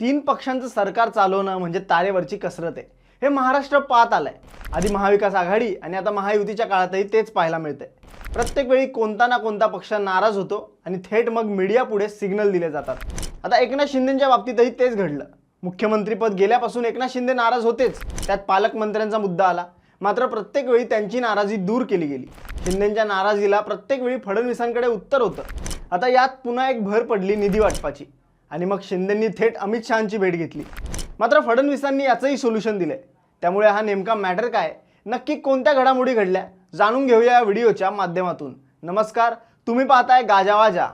तीन पक्षांचं सरकार चालवणं म्हणजे तारेवरची कसरत आहे. हे महाराष्ट्र पाहत आलंय. आधी महाविकास आघाडी आणि आता महायुतीच्या काळातही तेच पाहायला मिळतंय. प्रत्येक वेळी कोणता ना कोणता पक्ष नाराज होतो आणि थेट मग मीडिया पुढे सिग्नल दिले जातात. आता एकनाथ शिंदेच्या बाबतीतही तेच घडलं. मुख्यमंत्रीपद गेल्यापासून एकनाथ शिंदे नाराज होतेच. त्यात पालकमंत्र्यांचा मुद्दा आला. मात्र प्रत्येक वेळी त्यांची नाराजी दूर केली गेली. शिंदेच्या नाराजीला प्रत्येक वेळी फडणवीसांकडे उत्तर होतं. आता यात पुन्हा एक भर पडली निधी वाटपाची. आणि मग शिंदेंनी थेट अमित शहाची भेट घेतली. मात्र फडणवीसांनी याचंही सोल्युशन दिलं त्यामुळे हा नेमका मॅटर काय? नक्की कोणत्या घडामोडी घडल्या? जाणून घेऊया या व्हिडिओच्या माध्यमातून. नमस्कार तुम्ही पाहताय गाजावाजा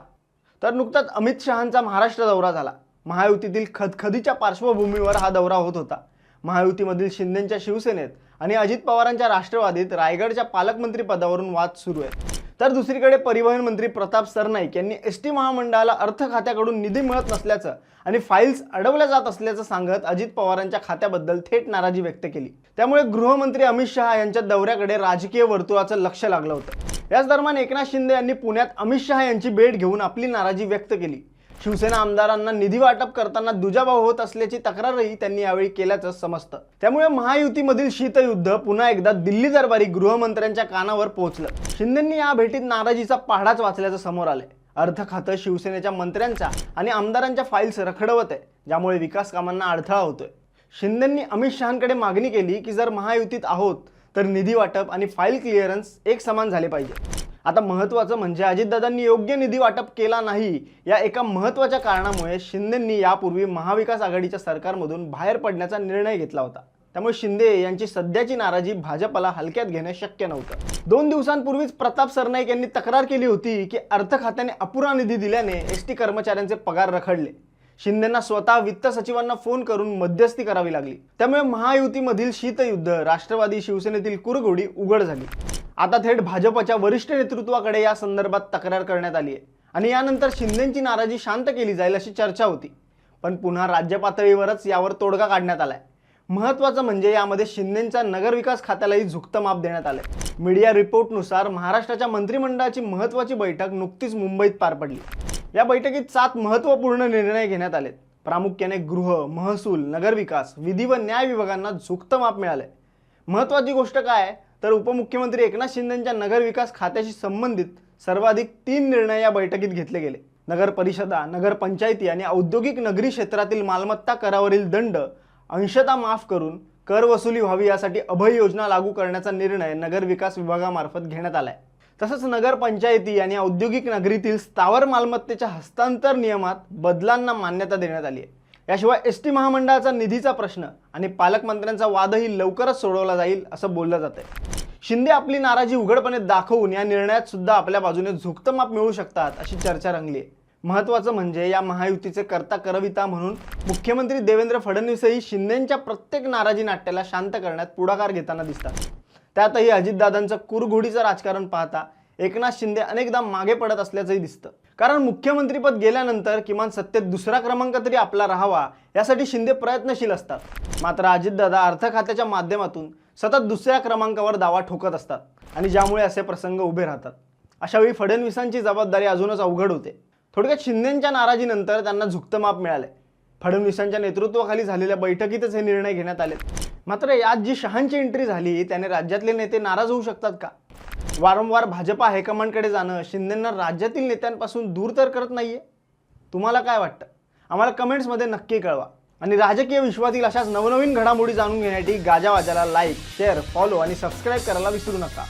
तर नुकताच अमित शहांचा महाराष्ट्र दौरा झाला. महायुतीतील खदखदीच्या पार्श्वभूमीवर हा दौरा होत होता. महायुतीमधील शिंदेंच्या शिवसेनेत आणि अजित पवारांच्या राष्ट्रवादीत रायगडच्या पालकमंत्री पदावरून वाद सुरू आहे. तर दुसरीकडे परिवहन मंत्री प्रताप सरनाईक यांनी एस टी महामंडळाला अर्थ खात्याकडून निधी मिळत नसल्याचं आणि फाईल्स अडवल्या जात असल्याचं सांगत अजित पवारांच्या खात्याबद्दल थेट नाराजी व्यक्त केली. त्यामुळे गृहमंत्री अमित शहा यांच्या दौऱ्याकडे राजकीय वर्तुळाचं लक्ष लागलं होतं. याच दरम्यान एकनाथ शिंदे यांनी पुण्यात अमित शहा यांची भेट घेऊन आपली नाराजी व्यक्त केली. शिवसेना आमदारांना निधी वाटप करताना दुजाभाव होत असल्याची तक्रारही त्यांनी यावेळी केल्याचं समजतं. त्यामुळे महायुतीमधील शीतयुद्ध पुन्हा एकदा दिल्ली दरबारी गृहमंत्र्यांच्या कानावर पोहोचलं. शिंदेंनी या भेटीत नाराजीचा पहाडाच वाचल्याचं समोर आलंय. अर्थ खातं शिवसेनेच्या मंत्र्यांच्या आणि आमदारांच्या फाईल्स रखडवत आहे ज्यामुळे विकास कामांना अडथळा होतोय. शिंदेंनी अमित शहांकडे मागणी केली की जर महायुतीत आहोत तर निधी वाटप आणि फाईल क्लिअरन्स एक समान झाले पाहिजे. आता महत्त्वाचं म्हणजे अजितदादांनी योग्य निधी वाटप केला नाही. या एका महत्त्वाच्या कारणामुळे शिंदेंनी यापूर्वी महाविकास आघाडीच्या सरकारमधून बाहेर पडण्याचा निर्णय घेतला होता. त्यामुळे शिंदे यांची सध्याची नाराजी भाजपला हलक्यात घेणं शक्य नव्हतं. दोन दिवसांपूर्वीच प्रताप सरनाईक यांनी तक्रार केली होती की अर्थ खात्याने अपुरा निधी दिल्याने एस टी कर्मचाऱ्यांचे पगार रखडले. शिंदेना स्वतः वित्त सचिवांना फोन करून मध्यस्थी करावी लागली. त्यामुळे महायुतीमधील शीतयुद्ध राष्ट्रवादी शिवसेनेतील कुरघोडी उघड झाली. आता थेट भाजपच्या वरिष्ठ नेतृत्वाकडे या संदर्भात तक्रार करण्यात आली आहे. आणि यानंतर शिंदेची नाराजी शांत केली जाईल अशी चर्चा होती. पण पुन्हा राज्य पातळीवरच यावर तोडगा काढण्यात आलाय. महत्त्वाचं म्हणजे यामध्ये शिंदेंच्या नगरविकास खात्यालाही झुकतं माप देण्यात आलंय. मीडिया रिपोर्टनुसार महाराष्ट्राच्या मंत्रिमंडळाची महत्त्वाची बैठक नुकतीच मुंबईत पार पडली. या बैठकीत सात महत्त्वपूर्ण निर्णय घेण्यात आलेत. प्रामुख्याने गृह महसूल नगरविकास विधी व न्याय विभागांना झुकतं माप मिळालंय. महत्त्वाची गोष्ट काय तर उपमुख्यमंत्री एकनाथ शिंदेच्या नगरविकास खात्याशी संबंधित सर्वाधिक तीन निर्णय या बैठकीत घेतले गेले. नगर परिषदा आणि औद्योगिक नगरी क्षेत्रातील मालमत्ता करावरील दंड अंशता माफ करून कर वसुली व्हावी यासाठी अभय योजना लागू करण्याचा निर्णय नगर विकास विभागामार्फत घेण्यात आला आहे तसंच नगरपंचायती आणि औद्योगिक नगरीतील स्थावर मालमत्तेच्या हस्तांतर नियमात बदलांना मान्यता देण्यात आली आहे. याशिवाय एस टी महामंडळाचा निधीचा प्रश्न आणि पालकमंत्र्यांचा वादही लवकरच सोडवला जाईल असं बोललं जात आहे शिंदे आपली नाराजी उघडपणे दाखवून या निर्णयात सुद्धा आपल्या बाजूने झुकतं माप मिळू शकतात अशी चर्चा रंगली आहे. महत्त्वाचं म्हणजे या महायुतीचे कर्ता करविता म्हणून मुख्यमंत्री देवेंद्र फडणवीसही शिंदेच्या प्रत्येक नाराजी नाट्याला शांत करण्यात पुढाकार घेताना दिसतात. त्यातही अजितदादांचं कुरघोडीचं राजकारण पाहता एकनाथ शिंदे अनेकदा मागे पडत असल्याचंही दिसतं. कारण मुख्यमंत्रीपद गेल्यानंतर किमान सत्तेत दुसरा क्रमांक तरी आपला राहावा यासाठी शिंदे प्रयत्नशील असतात. मात्र अजितदादा अर्थ खात्याच्या माध्यमातून सतत दुसऱ्या क्रमांकावर दावा ठोकत असतात आणि ज्यामुळे असे प्रसंग उभे राहतात. अशावेळी फडणवीसांची जबाबदारी अजूनच अवघड होते. थोडक्यात शिंदेंच्या नाराजीनंतर त्यांना झुकतं माप मिळाले फडणवीसांच्या नेतृत्वाखाली झालेल्या बैठकीतच हे निर्णय घेण्यात आले मात्र यात जी शहांची एंट्री झाली त्याने राज्यातले नेते नाराज होऊ शकतात का? वारंवार भाजपा हायकमांडकडे जाणं शिंदेंना राज्यातील नेत्यांपासून दूर तर करत नाहीये. तुम्हाला काय वाटतं? आम्हाला कमेंट्समध्ये नक्की कळवा. आणि राजकीय विश्वातील अशाच नवनवीन घडामोडी जाणून घेण्यासाठी गाजावाजाला लाईक शेअर फॉलो आणि सबस्क्राईब करायला विसरू नका.